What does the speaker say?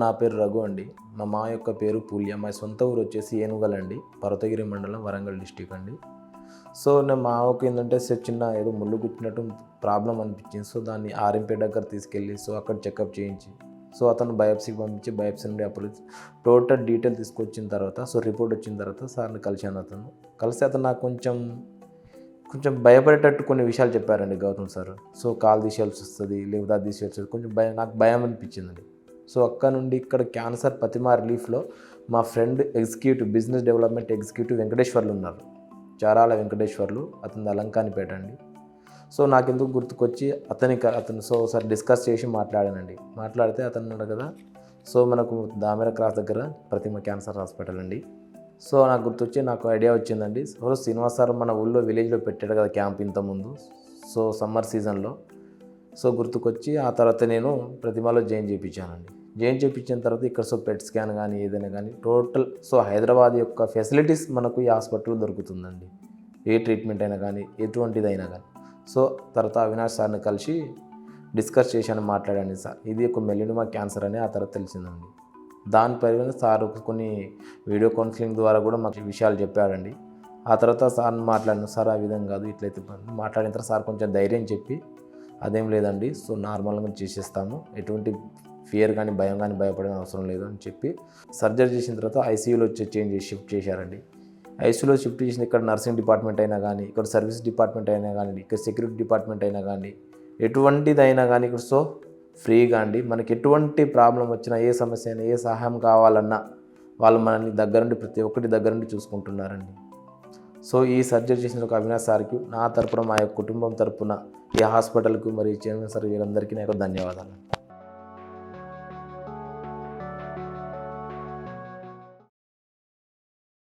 నా పేరు రఘు అండి. మా మా యొక్క పేరు పూల్య. మా సొంత ఊరు వచ్చేసి ఏనుగల్ అండి. పర్వతగిరి మండలం వరంగల్ డిస్టిక్ అండి. సో నేను మా ఆవుకి ఏంటంటే చిన్న ఏదో ముళ్ళు గుచ్చినట్టు ప్రాబ్లం అనిపించింది. సో దాన్ని ఆర్ఎంపీ దగ్గర తీసుకెళ్ళి సో అక్కడ చెకప్ చేయించి సో అతను బయోప్సీకి పంపించి బయోప్సీ నుండి అప్పుడు టోటల్ డీటెయిల్ తీసుకొచ్చిన తర్వాత సో రిపోర్ట్ వచ్చిన తర్వాత సార్ని కలిశాను అతను. కలిసి అతను నాకు కొంచెం కొంచెం భయపడేటట్టు కొన్ని విషయాలు చెప్పారండి గౌతమ్ సార్. సో కాల్ తీసేయాల్సి వస్తుంది లేకపోతే అది తీసేయాల్సి వస్తుంది. కొంచెం భయం నాకు భయం అనిపించిందండి. సో అక్కడ నుండి ఇక్కడ క్యాన్సర్ ప్రతిమా రిలీఫ్లో మా friend executive business development executive Venkateswarlu ఉన్నారు. చారాల వెంకటేశ్వర్లు అతని అలంకానిపేట అండి. సో నాకెందుకు గుర్తుకొచ్చి అతనికి అతను సో ఒకసారి డిస్కస్ చేసి మాట్లాడానండి. మాట్లాడితే అతను ఉన్నాడు కదా సో మనకు దామెర క్రాస్ దగ్గర ప్రతిమ క్యాన్సర్ హాస్పిటల్ అండి. సో నాకు గుర్తొచ్చి నాకు ఐడియా వచ్చిందండి. సో శ్రీనివాస్ సార్ మన ఊళ్ళో విలేజ్లో పెట్టాడు కదా క్యాంప్ ఇంతకుముందు. సో సమ్మర్ సీజన్లో. సో గుర్తుకొచ్చి ఆ తర్వాత నేను ప్రతిమలో జాయిన్ చేయించానండి జాయిన్ చేయించిన తర్వాత ఇక్కడ సో పెట్ స్కాన్ కానీ ఏదైనా కానీ టోటల్ సో హైదరాబాద్ యొక్క ఫెసిలిటీస్ మనకు ఈ హాస్పిటల్లో దొరుకుతుందండి. ఏ ట్రీట్మెంట్ అయినా కానీ ఎటువంటిదైనా కానీ. సో తర్వాత అవినాష్ సార్ని కలిసి డిస్కస్ చేశాను మాట్లాడాను సార్. ఇది ఒక మెలినిమా క్యాన్సర్ అని ఆ తర్వాత తెలిసిందండి. దాని పరిగణ సార్ కొన్ని వీడియో కౌన్సిలింగ్ ద్వారా కూడా మాకు విషయాలు చెప్పారండి. ఆ తర్వాత సార్ మాట్లాడిన సార్ ఆ విధంగా కాదు ఇట్లయితే మాట్లాడిన తర్వాత సార్ కొంచెం ధైర్యం చెప్పి అదేం లేదండి సో నార్మల్గా చేసేస్తాము. ఎటువంటి ఫియర్ కానీ భయం కానీ భయపడే అవసరం లేదు అని చెప్పి సర్జరీ చేసిన తర్వాత ఐసీయూలో వచ్చి చేంజ్ చేసి షిఫ్ట్ చేశారండి. ఐసీయూలో షిఫ్ట్ చేసిన ఇక్కడ నర్సింగ్ డిపార్ట్మెంట్ అయినా కానీ ఇక్కడ సర్వీస్ డిపార్ట్మెంట్ అయినా కానీ ఇక్కడ సెక్యూరిటీ డిపార్ట్మెంట్ అయినా కానీ ఎటువంటిదైనా కానీ ఇక్కడ సో ఫ్రీగా అండి. మనకి ఎటువంటి ప్రాబ్లం వచ్చినా ఏ సమస్య అయినా ఏ సహాయం కావాలన్నా వాళ్ళు మనల్ని దగ్గరుండి ప్రతి ఒక్కటి దగ్గరుండి చూసుకుంటున్నారండి. సో ఈ సర్జరీ చేసిన ఒక అవినాష్ సార్కి నా తరపున మా యొక్క కుటుంబం తరపున ఈ హాస్పిటల్కు మరియు చైర్మన్ సార్ వీళ్ళందరికీ నాకు ధన్యవాదాలు.